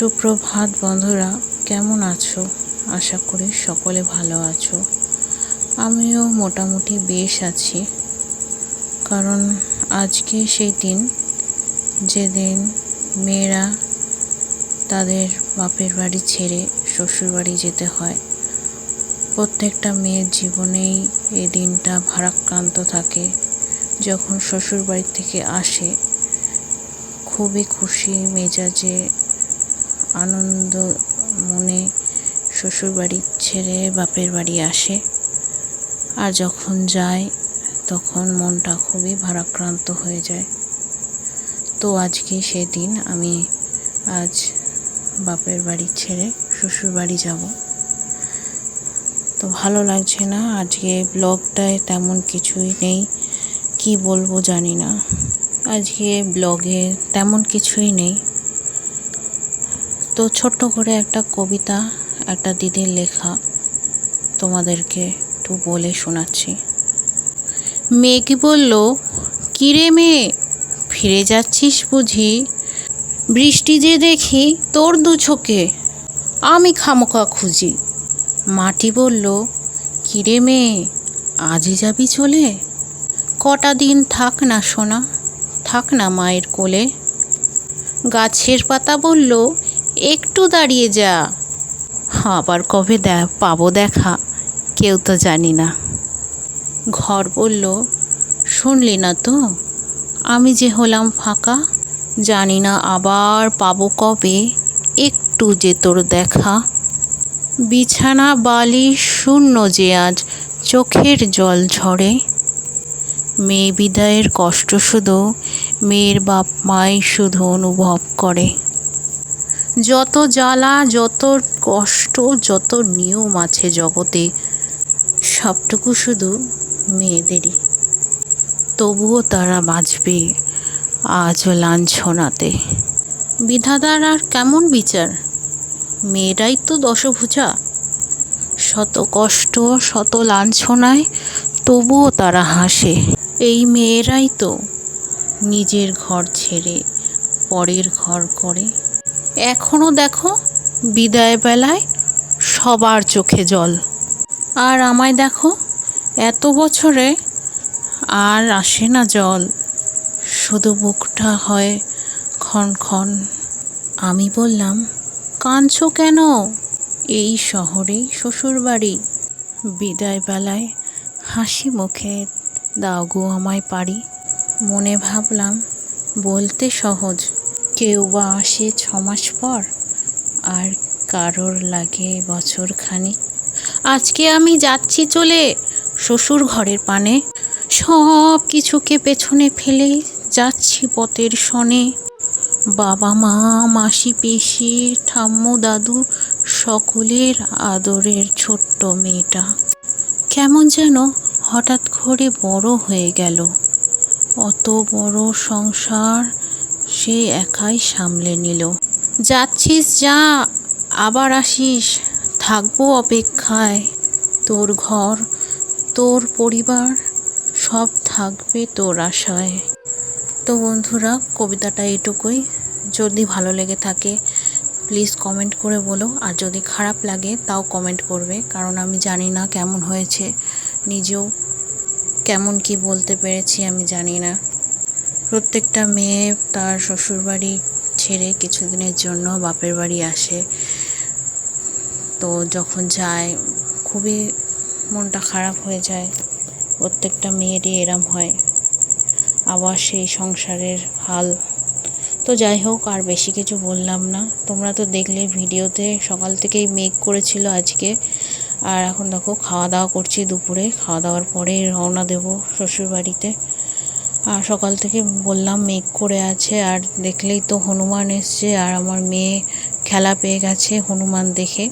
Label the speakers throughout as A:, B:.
A: সুপ্রভাত বন্ধুরা, কেমন আছো? আশা করি সকলে ভালো আছো। আমিও মোটামুটি বেশ আছি। কারণ আজকে সেই দিন, যেদিন মেয়েরা তাদের বাপের বাড়ি ছেড়ে শ্বশুর বাড়ি যেতে হয়, প্রত্যেকটা মেয়ের জীবনেই এই দিনটা ভারাক্রান্ত থাকে। যখন শ্বশুর বাড়ি থেকে আসে, খুবই খুশি মেজাজে আনন্দ মনে শ্বশুর বাড়ি ছেড়ে বাপের বাড়ি আসে। আর যখন যায়, তখন মনটা খুবই ভারাক্রান্ত হয়ে যায়। তো আজকে সেদিন আমি আজ বাপের বাড়ি ছেড়ে শ্বশুর বাড়ি যাব। তো ভালো লাগছে না, আজকে ব্লগটায় তেমন কিছুই নেই। কি বলব জানি না। আজকে ব্লগে তেমন কিছুই নেই। তো ছোট্ট করে একটা কবিতা, একটা দিদির লেখা তোমাদেরকে একটু বলে শোনাচ্ছি। মেঘ বলল, কিরে মেয়ে, ফিরে যাচ্ছিস বুঝি? বৃষ্টি যে দেখি তোর দু চোখে, আমি খামোকা খুঁজি। মাটি বলল, কিরে মেয়ে, আজই যাবি চলে? কটা দিন থাক না সোনা, থাক না মায়ের কোলে। গাছের পাতা বলল একটু দাঁড়িয়ে যা। আবার কবে পাবো দেখা, কেউ তো জানি না। ঘর বলল, শুনলি না তো? আমি যে হলাম ফাঁকা, জানি না আবার পাবো কবে, একটু যে তোর দেখা। বিছানা বালি শূন্য যে আজ চোখের জল ঝরে। মেয়ে বিদায়ের কষ্ট শুধু মেয়ের বাপ মাই শুধু অনুভব করে। যত জ্বালা, যত কষ্ট, যত নিয়ম আছে জগতে, সবটুকু শুধু মেয়েদেরই। তবুও তারা বাঁচবে আজও লাঞ্ছনাতে। বিধাতার আর কেমন বিচার? মেয়েরাই তো দশভুজা। শত কষ্ট, শত লাঞ্ছনায় তবুও তারা হাসে। এই মেয়েরাই তো নিজের ঘর ছেড়ে পরের ঘর করে। এখনও দেখো বিদায় বেলায় সবার চোখে জল। আর আমায় দেখো এত বছরে আর আসে না জল। শুধু বুকটা হয় ক্ষণ ক্ষণ। আমি বললাম, কাঁদছো কেন? এই শহরেই শ্বশুরবাড়ি। বিদায় বেলায় হাসি মুখে দাও গো আমায় পারি। মনে ভাবলাম, বলতে সহজ। কেউ বা আসে ছ মাস পর? আর কারোর লাগে বছর খানিক আজকে আমি যাচ্ছি চলে শ্বশুর ঘরের পানে। সব কিছুকে পেছনে ফেলে যাচ্ছি পথের শনে বাবা, মা, মাসি, পিসি, ঠাম্মু, দাদু, সকলের আদরের ছোট্ট মেয়েটা। কেমন যেন হঠাৎ করে বড় হয়ে গেল। অত বড় সংসার সে একাই সামলে নিল। যাচ্ছিস যা, আবার আসিস। থাকব অপেক্ষায়। তোর ঘর, তোর পরিবার, সব থাকবে তোর আশায়। তো বন্ধুরা, কবিতাটা এটুকুই যদি ভালো লেগে থাকে, প্লিজ কমেন্ট করে বলো। আর যদি খারাপ লাগে, তাও কমেন্ট করবে। কারণ আমি জানি না কেমন হয়েছে। নিজেও কেমন কি বলতে পেরেছি, আমি জানি না। প্রত্যেকটা মেয়ে তার শ্বশুরবাড়ি ছেড়ে কিছুদিনের জন্য বাপের বাড়ি আসে। তো যখন যায়, খুবই মনটা খারাপ হয়ে যায়। প্রত্যেকটা মেয়েরই এরম হয়। আবার সেই সংসারের হাল। তো যাই হোক, আর বেশি কিছু বললাম না। তোমরা তো দেখলে ভিডিওতে সকাল থেকেই মেঘ করেছিল আজকে। আর এখন দেখো, খাওয়া দাওয়া করছি দুপুরে। খাওয়া দাওয়ার পরে রওনা দেব শ্বশুরবাড়িতে। আর সকাল থেকে বললাম মেঘ করে আছে আর দেখলেই তো হনুমান এসছে আর আমার মেয়ে খেলা পেয়ে গেছে হনুমান দেখে।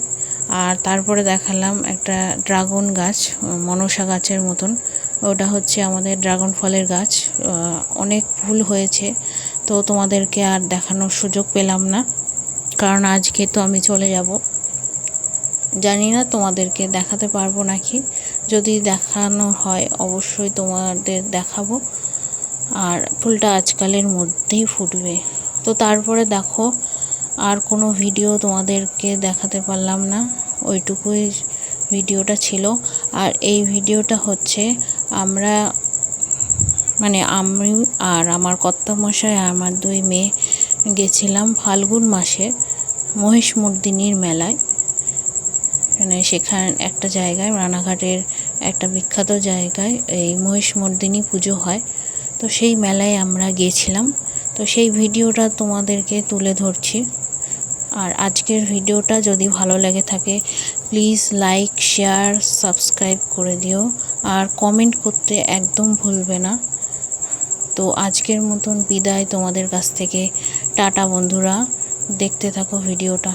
A: আর তারপরে দেখালাম একটা ড্রাগন গাছ মনসা গাছের মতন। ওটা হচ্ছে আমাদের ড্রাগন ফলের গাছ। অনেক ফুল হয়েছে, তো তোমাদেরকে আর দেখানোর সুযোগ পেলাম না। কারণ আজকে তো আমি চলে যাব। জানি না তোমাদেরকে দেখাতে পারব নাকি। যদি দেখানো হয়, অবশ্যই তোমাদের দেখাবো। আর ফুলটা আজকালের মধ্যেই ফুটবে। তো তারপরে দেখো, আর কোনো ভিডিও তোমাদেরকে দেখাতে পারলাম না। ওইটুকুই ভিডিওটা ছিল। আর এই ভিডিওটা হচ্ছে আমরা মানে আমি আর আমার কর্তামশাই আমার দুই মেয়ে গেছিলাম ফাল্গুন মাসে মহিষমর্দিনীর মেলায়। মানে সেখান একটা জায়গায়, রানাঘাটের একটা বিখ্যাত জায়গায় এই মহিষমর্দিনী পুজো হয়। তো সেই মেলায় আমরা গিয়েছিলাম তো সেই ভিডিওটা তোমাদেরকে তুলে ধরছি। আর আজকের ভিডিওটা যদি ভালো লেগে থাকে প্লিজ লাইক শেয়ার সাবস্ক্রাইব করে দিও। আর কমেন্ট করতে একদম ভুলবে না। তো আজকের মতন বিদায় তোমাদের কাছ থেকে। টাটা বন্ধুরা, দেখতে থাকো ভিডিওটা।